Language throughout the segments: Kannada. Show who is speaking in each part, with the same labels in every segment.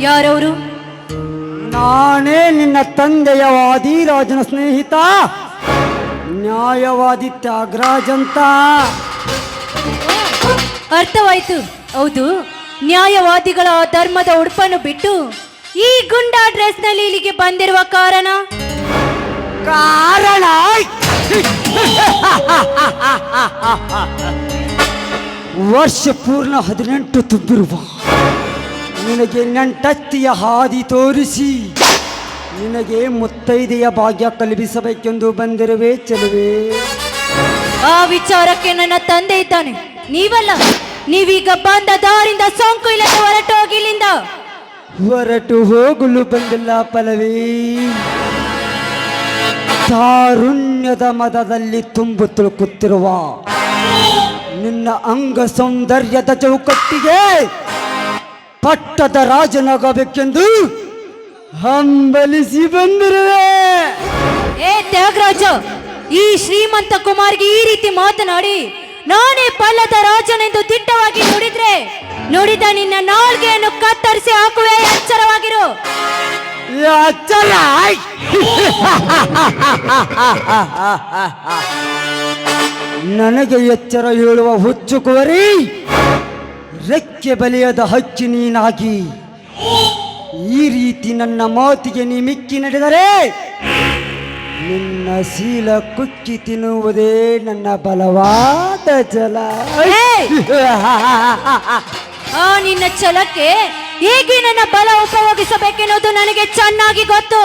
Speaker 1: ಯಾರವರು?
Speaker 2: ನಾನೇ ನಿನ್ನ ತಂದೆಯ ವಾದಿರಾಜನ ಸ್ನೇಹಿತ. ನ್ಯಾಯವಾದಿ ತ್ಯಾಗರಾಜ್ ಅಂತ
Speaker 1: ಅರ್ಥವಾಯ್ತು. ಹೌದು. ನ್ಯಾಯವಾದಿಗಳ ಧರ್ಮದ ಉಡುಪನ್ನು ಬಿಟ್ಟು ಈ ಗುಂಡಾ ಡ್ರೆಸ್ನಲ್ಲಿ ಇಲ್ಲಿಗೆ ಬಂದಿರುವ ಕಾರಣ?
Speaker 2: ಕಾರಣ ವರ್ಷ ಪೂರ್ಣ ಹದಿನೆಂಟು ತುಂಬಿರುವ ನಿನಗೆ ನಂಟತ್ತಿಯ ಹಾದಿ ತೋರಿಸಿ. ನಿನಗೆ ಮುತ್ತೈದೆಯ ಭಾಗ್ಯ ಕಲ್ಪಿಸಬೇಕೆಂದು ಬಂದಿರುವೆ ಚೆಲುವೆ.
Speaker 1: ಆ ವಿಚಾರಕ್ಕೆ ನನ್ನ ತಂದೆ ಇದ್ದಾನೆ. ನೀವಲ್ಲ ನೀವೀಗ ಬಂದ ದಾರಿಂದ ಸೋಂಕು ಇಲ್ಲದೆ ಹೊರಟು ಹೋಗಿಲ್ಲಿಂದ
Speaker 2: ಹೊರಟು ಹೋಗಲು ಬಂದಿಲ್ಲ ಫಲವೇ ತಾರುಣ್ಯದ ಮದದಲ್ಲಿ ತುಂಬು ತುಳುಕುತ್ತಿರುವ ನಿನ್ನ ಅಂಗ ಸೌಂದರ್ಯದ ಚೌಕಟ್ಟಿಗೆ ಪಟ್ಟದ ರಾಜನಾಗಬೇಕೆಂದು ಹಂಬಲಿಸಿ ಬಂದಿರುವೆ.
Speaker 1: ಏ ತ್ಯಾಗರಾಜ ಈ ಶ್ರೀಮಂತ ಕುಮಾರ್ಗೆ ಈ ರೀತಿ ಮಾತನಾಡಿ ನಾನೇ ಪಲ್ಲದ ರಾಜನೆಂದು ದಿಟ್ಟವಾಗಿ ನುಡಿದ್ರೆ ನುಡಿದ ನಿನ್ನ ನಾಲ್ಗೆಯನ್ನು ಕತ್ತರಿಸಿ ಹಾಕುವೆ ಎಚ್ಚರವಾಗಿರು
Speaker 2: ಅಚ್ಚಲ ನನಗೆ ಎಚ್ಚರ ಹೇಳುವ ಹುಚ್ಚು ಕುವರಿ. ರೆಕ್ಕೆ ಬಲಿಯದ ಹಚ್ಚಿ ನೀನಾಗಿ ಈ ರೀತಿ ನನ್ನ ಮಾತಿಗೆ ನೀ ಮಿಕ್ಕಿ ನಡೆದರೆ ನಿನ್ನ ಶೀಲ ಕುಚ್ಚಿ ತಿನ್ನುವುದೇ ನನ್ನ ಬಲವಾದ ಜಲ!
Speaker 1: ಆ ನಿನ್ನ ಛಲಕ್ಕೆ ಹೇಗೆ ನನ್ನ ಬಲ ಉಪಯೋಗಿಸಬೇಕೆನ್ನುವುದು ನನಗೆ ಚೆನ್ನಾಗಿ ಗೊತ್ತು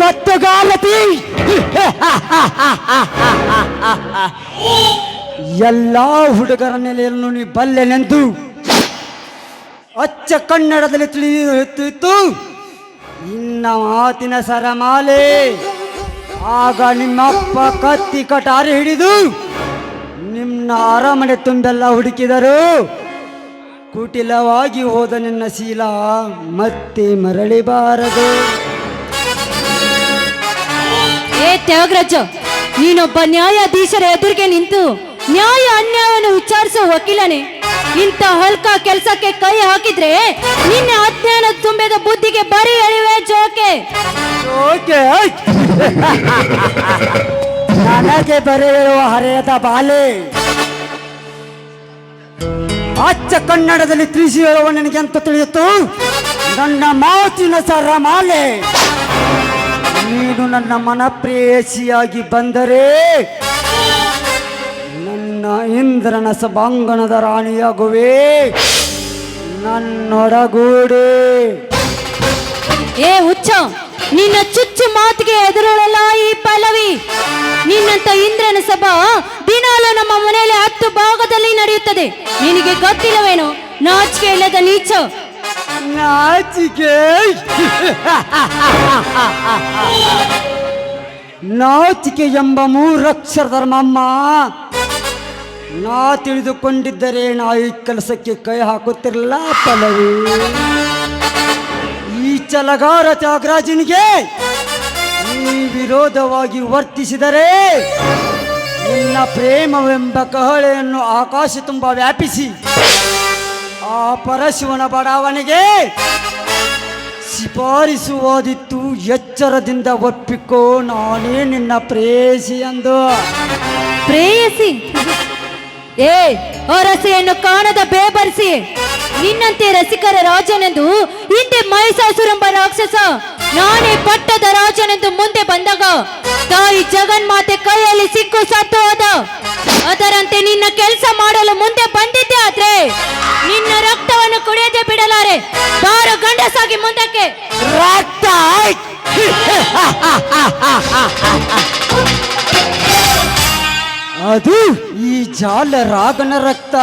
Speaker 2: ಗೊತ್ತು ಗಾಲತಿ ಎಲ್ಲ ಹುಡುಗರ ನೆಲೆಯನ್ನು ನೀ ಬಲ್ಲೆನೆಂದು ಅಚ್ಚ ಕನ್ನಡದಲ್ಲಿ ತಿಳಿಯುತ್ತಿತ್ತು ಇನ್ನ ಮಾತಿನ ಸರಮಾಲೆ. ಆಗ ನಿಮ್ಮಪ್ಪ ಕತ್ತಿ ಕಟಾರಿ ಹಿಡಿದು ನಿಮ್ಮ ಅರಮನೆ ತುಂಬೆಲ್ಲ ಹುಡುಕಿದರು. ಕುಟಿಲವಾಗಿ ಹೋದ ನಿನ್ನ ಶೀಲ ಮತ್ತೆ ಮರಳಿಬಾರದು
Speaker 1: ಏ ತ್ಯಾಗರಾಜ, ನೀನೊಬ್ಬ ನ್ಯಾಯಾಧೀಶರ ಎದುರಿಗೆ ನಿಂತು ನ್ಯಾಯ ಅನ್ಯಾಯವನ್ನು ವಿಚಾರಿಸೋ ವಕೀಲನೇ, ಇಂಥ ಹಲ್ಕ ಕೆಲಸಕ್ಕೆ ಕೈ ಹಾಕಿದ್ರೆ ನಿನ್ನೆ ಅಜ್ಞಾನ ತುಂಬಿದ ಬುದ್ಧಿಗೆ ಬರಿ ಎಳಿವೆ ಜೋಕೆ.
Speaker 2: ಓಕೆ ನನಗೆ ಬರೆಯುವ ಹರೆಯದ ಬಾಲೆ. ಅಚ್ಚ ಕನ್ನಡದಲ್ಲಿ ತಿಳಿಸಿ ಹೇಳುವ ನನಗೆ ಅಂತ ತಿಳಿಯಿತು ನನ್ನ ಮಾತಿನ ಸರ ಮಾಲೆ ನೀನು ನನ್ನ ಮನಪ್ರೇಯಸಿಯಾಗಿ ಬಂದರೆ ನನ್ನ ಇಂದ್ರನ ಸಭಾಂಗಣದ ರಾಣಿಯಾಗುವೆ. ನನ್ನೊಡಗೂಡೆ.
Speaker 1: ಏ ಹುಚ್ಚ ನಿನ್ನ ಚುಚ್ಚು ಮಾತಿಗೆ ಎದುರುಳಲ್ಲ ಈ ಪಲ್ಲವಿ. ನಿನ್ನಂತ ಇಂದ್ರನ ಸಭಾ ದಿನಾಲು ನಮ್ಮ ಮನೆಯಲ್ಲಿ ಹತ್ತು ಭಾಗದಲ್ಲಿ ನಡೆಯುತ್ತದೆ. ನಿನಗೆ ಗೊತ್ತಿಲ್ಲವೇನು? ನಾಚಿಕೆ ಇಲ್ಲದ ನೀಚ.
Speaker 2: ನಾಚಿಕೆ. ನಾಚಿಕೆ ಎಂಬ ಮೂರಕ್ಷರ ನಮ್ಮಮ್ಮ ನಾ ತಿಳಿದುಕೊಂಡಿದ್ದರೆ ನಾ ಈ ಕೆಲಸಕ್ಕೆ ಕೈ ಹಾಕುತ್ತಿರಲ್ಲ ಪಲ್ಲವಿ. ಈ ಚಲಗಾರ ತ್ಯಾಗರಾಜನಿಗೆ ಈ ವಿರೋಧವಾಗಿ ವರ್ತಿಸಿದರೆ ನಿನ್ನ ಪ್ರೇಮವೆಂಬ ಕಹಳೆಯನ್ನು ಆಕಾಶ ತುಂಬ ವ್ಯಾಪಿಸಿ ಆ ಪರಶಿವನ ಬಡಾವಣೆಗೆ ಶಿಫಾರಿಸುವುದಿತ್ತು ಎಚ್ಚರದಿಂದ ಒಪ್ಪಿಕೋ, ನಾನೇ ನಿನ್ನ ಪ್ರೇಯಸಿ ಎಂದು.
Speaker 1: ಪ್ರೇಯಸಿ? ಏ ಅರಸೆಯನ್ನು ಕಾಣದ ಬೇಬರಿಸಿ. ನಿನ್ನಂತೆ ರಸಿಕರ ರಾಜನೆಂದು ಹಿಂದೆ ಮಹಿಷಾಸುರಂಬ ರಾಕ್ಷಸ, ನಾನೇ ಪಟ್ಟದ ರಾಜನೆಂದು ಮುಂದೆ ಬಂದಾಗ ತಾಯಿ ಜಗನ್ಮಾತೆ ಕೈಯಲ್ಲಿ ಸಿಕ್ಕು ಸತ್ತು ಹೋದ ಅದರಂತೆ ನಿನ್ನ ಕೆಲಸ ಮಾಡಲು ಮುಂದೆ ಬಂದಿದ್ದೆ ಆದ್ರೆ ನಿನ್ನ ರಕ್ತವನ್ನು ಕುಡಿಯದೆ ಬಿಡಲಾರೆ. ಬಾರ ಗಂಡಸಾಗಿ ಮುಂದಕ್ಕೆ.
Speaker 2: ರಕ್ತ ಅದು ಈ ಜಾಲ ರಾಗನ ರಕ್ತ.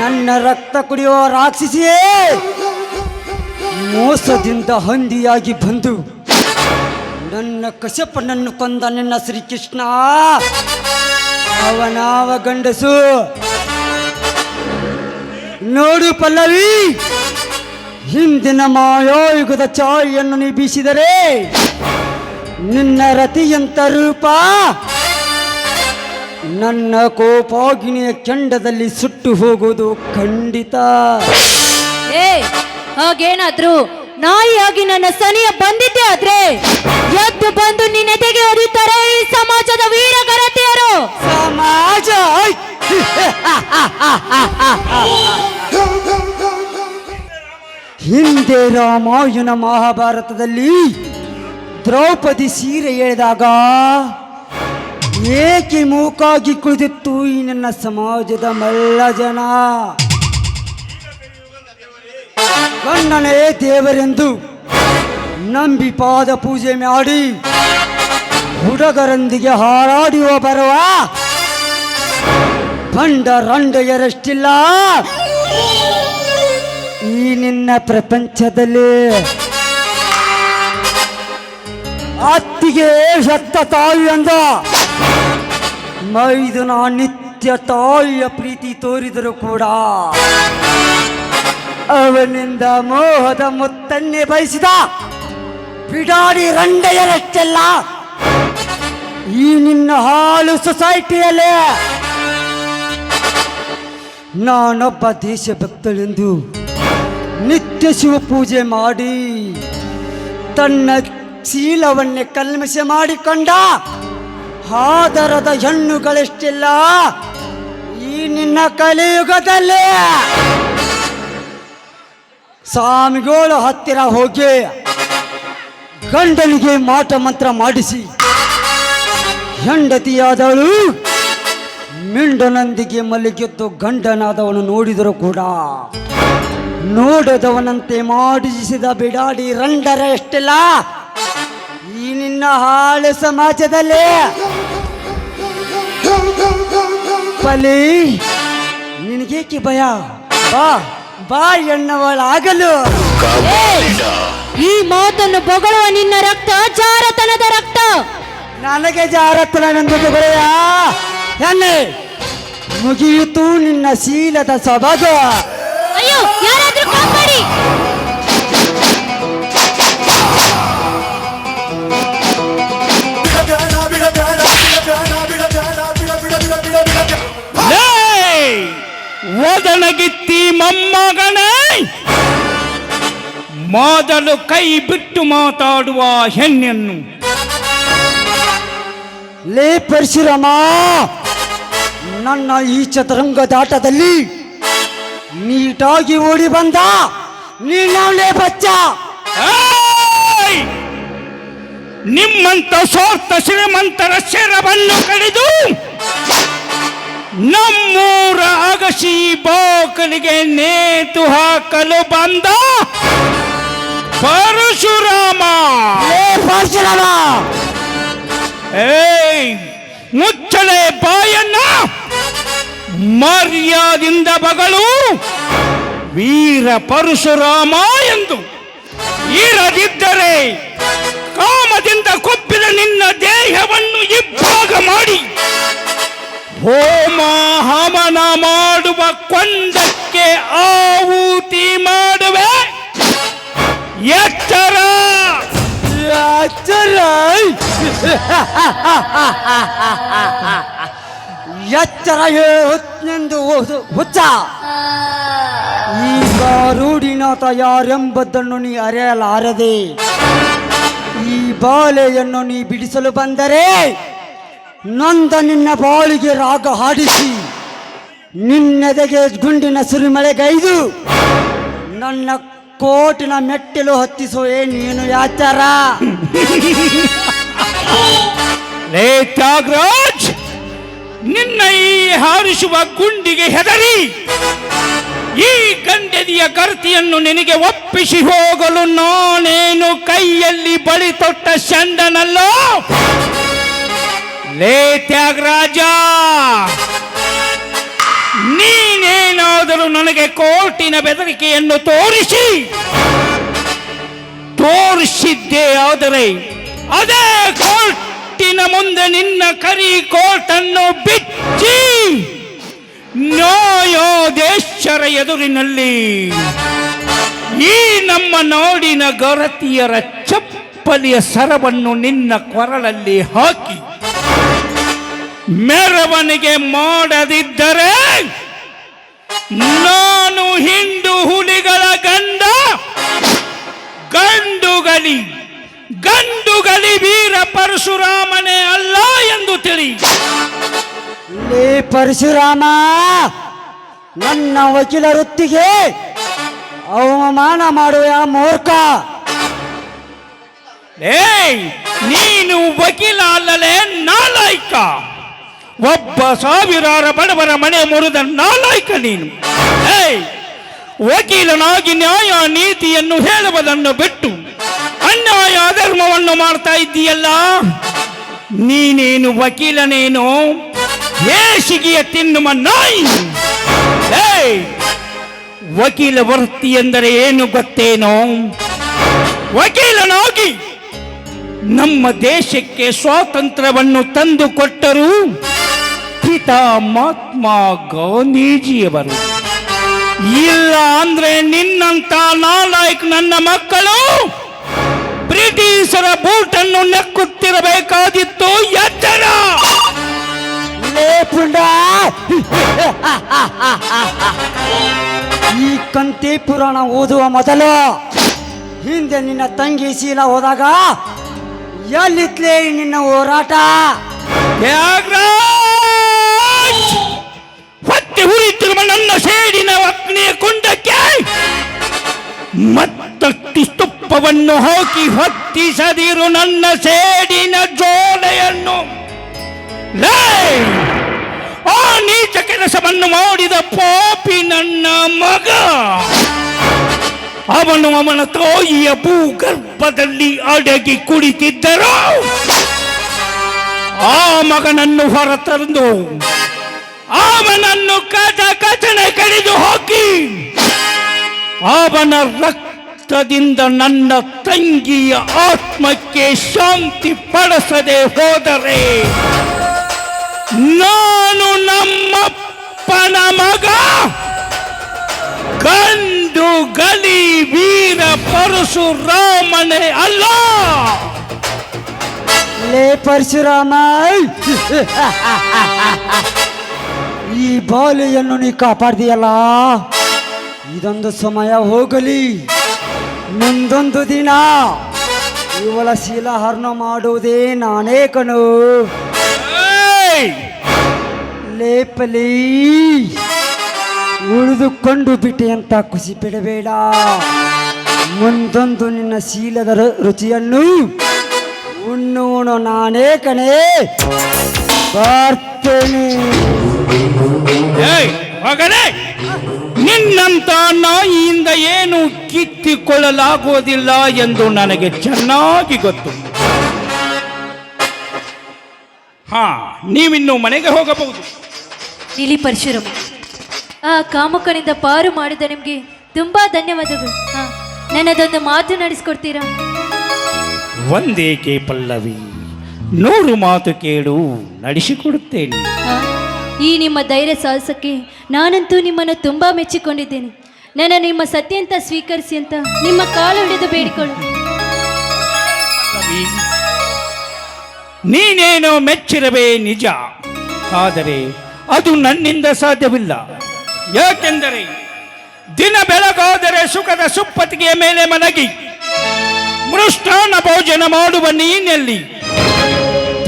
Speaker 2: ನನ್ನ ರಕ್ತ ಕುಡಿಯೋ ರಾಕ್ಷಸಿಯೇ, ಮೋಸದಿಂದ ಹಂದಿಯಾಗಿ ಬಂದು ನನ್ನ ಕಶ್ಯಪನನ್ನು ಕೊಂದ ನಿನ್ನ ಶ್ರೀಕೃಷ್ಣ. ಅವನಾವ ಗಂಡಸು. ನೋಡು ಪಲ್ಲವಿ, ಹಿಂದಿನ ಮಾಯೋಯುಗದ ಚಾಯಿಯನ್ನು ನೀ ಬೀಸಿದರೆ ನಿನ್ನ ರತಿಯಂತ ರೂಪ ನನ್ನ ಕೋಪಾಗಿನಿಯ ಚಂಡದಲ್ಲಿ ಸುಟ್ಟು ಹೋಗುವುದು ಖಂಡಿತ.
Speaker 1: ಹಾಗೇನಾದ್ರೂ ನಾಯಿಯಾಗಿ ನನ್ನ ಸನಿಯ ಬಂದಿದ್ದೆ ಆದ್ರೆ ಎದ್ದು ಬಂದು ನಿನ್ನೆದೆಗೆ ಒದಿತಾರೆ ಈ ಸಮಾಜದ ವೀರ ಗರತಿಯರು
Speaker 2: ಸಮಾಜ ಹಿಂದೆ ರಾಮಾಯಣ ಮಹಾಭಾರತದಲ್ಲಿ ದ್ರೌಪದಿ ಸೀರೆ ಎಳೆದಾಗ ಏಕೆ ಮೂಕಾಗಿ ಕುಳಿತಿತ್ತು ಈ ನನ್ನ ಸಮಾಜದ ಮಲ್ಲ ಜನ? ಗಣ್ಣನೇ ದೇವರೆಂದು ನಂಬಿ ಪಾದ ಪೂಜೆ ಮಾಡಿ ಹುಡುಗರೊಂದಿಗೆ ಹಾರಾಡುವ ಬರುವ ಬಂಡ ರಂಡೆಯರಷ್ಟಿಲ್ಲ. ಈ ನಿನ್ನ ಪ್ರಪಂಚದಲ್ಲಿ ಅತ್ತಿಗೆ ಸತ್ತ ತಾಯಿ ಅಂದ ಮೈದುನ ನಿತ್ಯ ತಾಯಿಯ ಪ್ರೀತಿ ತೋರಿದರೂ ಕೂಡ ಅವನಿಂದ ಮೋಹದ ಮುತ್ತನ್ನೇ ಬಯಸಿದ ಬಿಡಾಡಿ ರಂಡೆಯರಷ್ಟೆಲ್ಲ ಈ ನಿನ್ನ ಹಾಲು ಸೊಸೈಟಿಯಲ್ಲೇ. ನಾನೊಬ್ಬ ದೇಶಭಕ್ತಳೆಂದು ನಿತ್ಯ ಶಿವ ಪೂಜೆ ಮಾಡಿ ತನ್ನ ಶೀಲವನ್ನೇ ಕಲ್ಮಶ ಮಾಡಿಕೊಂಡ ಆದರದ ಹೆಣ್ಣುಗಳಿಷ್ಟಿಲ್ಲ? ಈ ನಿನ್ನ ಕಲಿಯುಗದಲ್ಲಿ ಸ್ವಾಮಿಗಳು ಹತ್ತಿರ ಹೋಗಿ ಗಂಡನಿಗೆ ಮಾಟ ಮಂತ್ರ ಮಾಡಿಸಿ, ಹೆಂಡತಿಯಾದಳು ಮಿಂಡನೊಂದಿಗೆ ಮಲಗಿದ್ದು ಗಂಡನಾದವನು ನೋಡಿದರೂ ಕೂಡ ನೋಡದವನಂತೆ ಮಾಡಿಸಿದ ಬಿಡಾಡಿ ರಂಡರ ಎಷ್ಟಿಲ್ಲ? ಈ ನಿನ್ನ ಹಾಳು ಸಮಾಜದಲ್ಲಿ ಪಲಿ ನಿನಗೇಕೆ ಭಯ? ಬಾ ಬಾ ಎಣ್ಣವಳಾಗಲು.
Speaker 1: ಈ ಮಾತನ್ನು ಬೊಗಳುವ ನಿನ್ನ ರಕ್ತ ಜಾರತನದ ರಕ್ತ.
Speaker 2: ನನಗೆ ಜಾರತ್ತನೆಂದುಕೊಳ್ಳೆಯ ಎನ್ನೆ ಮುಗಿಯಿತು ನಿನ್ನ ಶೀಲದ ಸೊಬಗ.
Speaker 1: ಅಯ್ಯೋ ಯಾರಾದ್ರೂ
Speaker 3: ಓದನಗಿತ್ತಿ ಮೊಮ್ಮಗನೇ. ಮೊದಲು ಕೈ ಬಿಟ್ಟು ಮಾತಾಡುವ ಹೆಣ್ಣನ್ನು.
Speaker 2: ಲೇ ಪರಶುರಾಮ ನನ್ನ ಈ ಚತುರಂಗದಾಟದಲ್ಲಿ ನೀಟಾಗಿ ಓಡಿ ಬಂದ. ನೀನೇ ಬಚ್ಚ!
Speaker 3: ನಿಮ್ಮಂತ ಸ್ವಾರ್ಥ ಶ್ರೀಮಂತರ ಶಿರವನ್ನು ಕಡಿದು ನಮ್ಮೂರ ಅಗಸಿ ಬಾಕಲಿಗೆ ನೇತು ಹಾಕಲು ಬಂದ ಪರಶುರಾಮ.
Speaker 2: ಪರಶುರಾಮ!
Speaker 3: ಏಯ್ ಮುಚ್ಚಳೆ ಬಾಯನ್ನ ಮರ್ಯಾದಿಂದ ಬಗಳು ವೀರ ಪರಶುರಾಮ ಎಂದು. ಇರದಿದ್ದರೆ ಕಾಮದಿಂದ ಕೊಬ್ಬಿದ ನಿನ್ನ ದೇಹವನ್ನು ಇಬ್ಬಾಗ ಮಾಡಿ ಹೋಮ ಹಮನ ಮಾಡುವ ಕೊಂಡಕ್ಕೆ ಆಹುತಿ ಮಾಡುವೆ. ಎಚ್ಚರ.
Speaker 2: ಎಚ್ಚರ. ಎಚ್ಚರ ಹೊತ್ತೆಂದು ಹುಚ್ಚ. ಈಗ ರೂಢಿನಾಥ ಯಾರೆಂಬುದನ್ನು ನೀ ಅರಿಯಲಾರದೆ. ಈ ಬಾಲೆಯನ್ನು ನೀ ಬಿಡಿಸಲು ಬಂದರೆ ನೊಂದ ನಿನ್ನ ಬಾಳಿಗೆ ರಾಗ ಹಾಡಿಸಿ. ನಿನ್ನೆದೆಗೆ ಗುಂಡಿನ ಸುರಿಮಳೆಗೈದು. ನನ್ನ ಕೋಟಿನ ಮೆಟ್ಟಿಲು ಏ ನೀನು ಯಾಚಾರ
Speaker 3: ಲೇ ತ್ಯಾಗರಾಜ್, ನಿನ್ನ ಈ ಹಾರಿಸುವ ಗುಂಡಿಗೆ ಹೆದರಿ. ಈ ಗಂಡೆದಿಯ ಕರ್ತಿಯನ್ನು ನಿನಗೆ ಒಪ್ಪಿಸಿ ಹೋಗಲು ನಾನೇನು ಕೈಯಲ್ಲಿ ಬಳಿ ತೊಟ್ಟ ಚಂಡನಲ್ಲೋ ಲೇ ತ್ಯಾಗರಾಜ! ನೀನೇನಾದರೂ ನನಗೆ ಕೋರ್ಟಿನ ಬೆದರಿಕೆಯನ್ನು ತೋರಿಸಿ! ತೋರಿಸಿದ್ದೆ ಆದರೆ ಅದೇ ಕೋರ್ಟಿನ ಮುಂದೆ ನಿನ್ನ ಕರಿ ಕೋರ್ಟನ್ನು ಬಿಚ್ಚಿ ನ್ಯಾಯೋದೇಶ್ವರ ಎದುರಿನಲ್ಲಿ ಈ ನಮ್ಮ ನಾಡಿನ ಗರತಿಯರ ಚಪ್ಪಲಿಯ ಸರವನ್ನು ನಿನ್ನ ಕೊರಳಲ್ಲಿ ಹಾಕಿ ಮೆರವಣಿಗೆ ಮಾಡದಿದ್ದರೆ ನಾನು ಹಿಂದೂ ಹುಲಿಗಳ ಗಂಡ ಗಂಡುಗಲಿ ಗಂಡುಗಲಿ ವೀರ ಪರಶುರಾಮನೇ ಅಲ್ಲ ಎಂದು ತಿಳಿ.
Speaker 2: ಪರಶುರಾಮ ನನ್ನ ವಕೀಲ ವೃತ್ತಿಗೆ ಅವಮಾನ ಮಾಡುವ ಮೂರ್ಖ.
Speaker 3: ಏಯ್ ನೀನು ವಕೀಲ ಅಲ್ಲಲೇ ನಾಲಾಯ್ಕ. ಒಬ್ಬ ಸಾವಿರಾರ ಬಡವರ ಮನೆ ಮುರಿದ ನಾಲಾಯ್ಕ ನೀನು. ವಕೀಲನಾಗಿ ನ್ಯಾಯ ನೀತಿಯನ್ನು ಹೇಳುವುದನ್ನು ಬಿಟ್ಟು ಅನ್ಯಾಯ ಅಧರ್ಮವನ್ನು ಮಾಡ್ತಾ ಇದ್ದೀಯಲ್ಲ? ನೀನೇನು ವಕೀಲನೇನು? ಹೇಸಿಗೆಯ ತಿನ್ನುವ ನಾಯಿ? ವಕೀಲ ವೃತ್ತಿ ಎಂದರೆ ಏನು ಗೊತ್ತೇನೋ? ವಕೀಲನಾಗಿ ನಮ್ಮ ದೇಶಕ್ಕೆ ಸ್ವಾತಂತ್ರ್ಯವನ್ನು ತಂದು ಕೊಟ್ಟರು ಪಿತಾ ಮಹಾತ್ಮ ಗಾಂಧೀಜಿಯವರು. ಇಲ್ಲ ಅಂದ್ರೆ ನಿನ್ನಂತ ನಾಲಾಯಕ್ ನನ್ನ ಮಕ್ಕಳು ಬ್ರಿಟಿಷರ ಬೂಟನ್ನು ನೆಕ್ಕುತ್ತಿರಬೇಕಾದಿತ್ತು ಎಚ್ಚರ!
Speaker 2: ಈ ಕಂತಿ ಪುರಾಣ ಓದುವ ಮೊದಲು ಹಿಂದೆ ನಿನ್ನ ತಂಗಿ ಶೀಲ ಹೋದಾಗ ಎಲ್ಲಿತ್ಲೇ ನಿನ್ನ ಹೋರಾಟ?
Speaker 3: ತ್ಯಾಗರಾಜ್! ಹೊತ್ತಿ ಹುರಿತಿರುವ ನನ್ನ ಸೇಡಿನ ಅಗ್ನಿಯ ಕುಂಡಕ್ಕೆ ಮತ್ತಷ್ಟು ತುಪ್ಪವನ್ನು ಹಾಕಿ ಹೊತ್ತಿಸದಿರು ನನ್ನ ಸೇಡಿನ ಜೋಡೆಯನ್ನು! ಆ ನೀಚ ಕೆಲಸವನ್ನು ಮಾಡಿದ ಪಾಪಿ ನನ್ನ ಮಗ. ಅವನು ಅವನ ತಾಯಿಯ ಭೂಗರ್ಭದಲ್ಲಿ ಅಡಗಿ ಕುಳಿತಿದ್ದರು. ಆ ಮಗನನ್ನು ಹೊರತಂದು ಅವನನ್ನು ಕಚ ಕಚನೆ ಕಡಿದು ಹೋಗಿ. ಅವನ ರಕ್ತದಿಂದ ನನ್ನ ತಂಗಿಯ ಆತ್ಮಕ್ಕೆ ಶಾಂತಿ ಪಡಿಸದೆ ಹೋದರೆ ನಾನು ನಮ್ಮಪ್ಪನ ಮಗ. ಗಂಡು ಗಲಿ ವೀರ ಪರಶುರಾಮನೇ ಅಲ್ಲ.
Speaker 2: ಲೇ ಪರಶುರಾಮ. ಬಾಲಿಯನ್ನು ನೀ ಕಾಪಾಡ್ದೀಯಲ್ಲ ಇದೊಂದು ಸಮಯ ಹೋಗಲಿ. ಮುಂದೊಂದು ದಿನ ಇವಳ ಶೀಲಹರಣ ಮಾಡುವುದೇ ನಾನೇ ಕಣು! ಲೇಪಲಿ ಉಳಿದುಕೊಂಡು ಬಿಟ್ಟೆ ಅಂತ ಖುಷಿ ಬಿಡಬೇಡ ಮುಂದೊಂದು ನಿನ್ನ ಶೀಲದ ರುಚಿಯನ್ನು ಉಣ್ಣೋಣ ನಾನೇ ಕಣೆ. ಬರ್ತೇನೆ.
Speaker 3: ಏಯ್, ಮಗನೇ ನಿನ್ನಂತ ನಾಯಿಯಿಂದ ಏನು ಕಿತ್ತಿಕೊಳ್ಳಲಾಗುವುದಿಲ್ಲ ಎಂದು ನನಗೆ ಚೆನ್ನಾಗಿ ಗೊತ್ತು. ಹಾ ನೀವಿನ್ನು ಮನೆಗೆ ಹೋಗಬಹುದು.
Speaker 1: ಇಲ್ಲಿ ಪರಶುರಾಮ ಆ ಕಾಮಕನಿಂದ ಪಾರು ಮಾಡಿದ ನಿಮಗೆ ತುಂಬಾ ಧನ್ಯವಾದಗಳು. ಹಾ ನನ್ನದೊಂದು ಮಾತು ನಡೆಸ್ಕೊಡ್ತೀರಾ?
Speaker 3: ಒಂದೇಕೆ ಪಲ್ಲವಿ ನೂರು ಮಾತು ಕೇಳು ನಡೆಸಿಕೊಡುತ್ತೇನೆ?
Speaker 1: ಈ ನಿಮ್ಮ ಧೈರ್ಯ ಸಾಹಸಕ್ಕೆ ನಾನಂತೂ ನಿಮ್ಮನ್ನು ತುಂಬ ಮೆಚ್ಚಿಕೊಂಡಿದ್ದೇನೆ. ನನ್ನ ನಿಮ್ಮ ಸತ್ಯ ಅಂತ ಸ್ವೀಕರಿಸಿ ಅಂತ ನಿಮ್ಮ ಕಾಲು ಹಿಡಿದು ಬೇಡಿಕೊಳ್ಳು.
Speaker 3: ನೀನೇನೋ ಮೆಚ್ಚಿರವೇ ನಿಜ. ಆದರೆ ಅದು ನನ್ನಿಂದ ಸಾಧ್ಯವಿಲ್ಲ. ಯಾಕೆಂದರೆ ದಿನ ಬೆಳಗಾದರೆ ಸುಖದ ಸುಪ್ಪತ್ತಿಗೆಯ ಮೇಲೆ ಮಲಗಿ, ಮೃಷ್ಟಾನ್ನ ಭೋಜನ ಮಾಡುವ ನೀನೆಲ್ಲಿ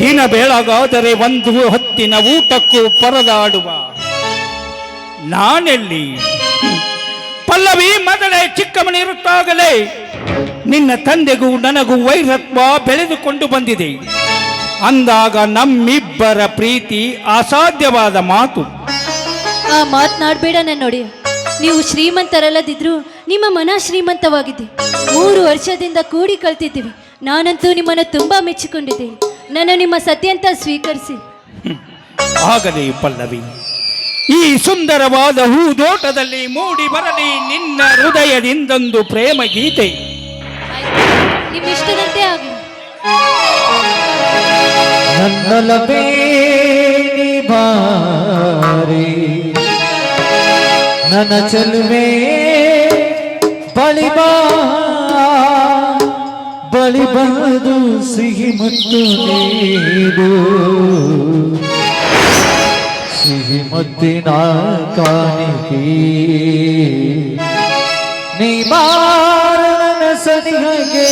Speaker 3: ದಿನ ಬೆಳಗಾದರೆ ಒಂದು ಹೊತ್ತಿನ ಊಟಕ್ಕೂ ಪರದಾಡುವ. ನಾನೆಲ್ಲಿ? ಪಲ್ಲವಿ ಮೊದಲೇ ಚಿಕ್ಕಮನಿರುತ್ತಾಗಲೇ ನಿನ್ನ ತಂದೆಗೂ ನನಗೂ ವೈರತ್ವ ಬೆಳೆದುಕೊಂಡು ಬಂದಿದೆ. ಅಂದಾಗ ನಮ್ಮಿಬ್ಬರ ಪ್ರೀತಿ ಅಸಾಧ್ಯವಾದ ಮಾತು.
Speaker 1: ಆ ಮಾತನಾಡಬೇಡ ನನ್ನ ನೋಡಿ ನೀವು ಶ್ರೀಮಂತರಲ್ಲದಿದ್ರು ನಿಮ್ಮ ಮನ ಶ್ರೀಮಂತವಾಗಿದೆ. ಮೂರು ವರ್ಷದಿಂದ ಕೂಡಿ ಕಲ್ತಿದ್ದೀವಿ ನಾನಂತೂ ನಿಮ್ಮನ್ನು ತುಂಬಾ ಮೆಚ್ಚಿಕೊಂಡಿದ್ದೇನೆ. ನನ್ನ ನಿಮ್ಮ ಸತ್ಯ ಅಂತ ಸ್ವೀಕರಿಸಿ.
Speaker 3: ಆಗಲಿ ಪಲ್ಲವಿ ಈ ಸುಂದರವಾದ ಹೂದೋಟದಲ್ಲಿ ಮೂಡಿ ಬರಲಿ ನಿನ್ನ ಹೃದಯದಿಂದೊಂದು ಪ್ರೇಮ ಗೀತೆ.
Speaker 1: ನಿಮ್ಮ ಇಷ್ಟದಂತೆ ಆಗಲಿ.
Speaker 4: ನನ್ನಲವೇ ಬಾರಿ ನನ್ನ ಚಲುವೆ ಬಳಿ ಬಾ. ಬಳಿ ಬಂದು ಸಿಹಿ ಮತ್ತು ನೀರು ಸಿಹಿ ಮುತ್ತಿನ ಕಾಣಿಕೆ ನೀ ಬಾರ ಸನಿಹಗೆ.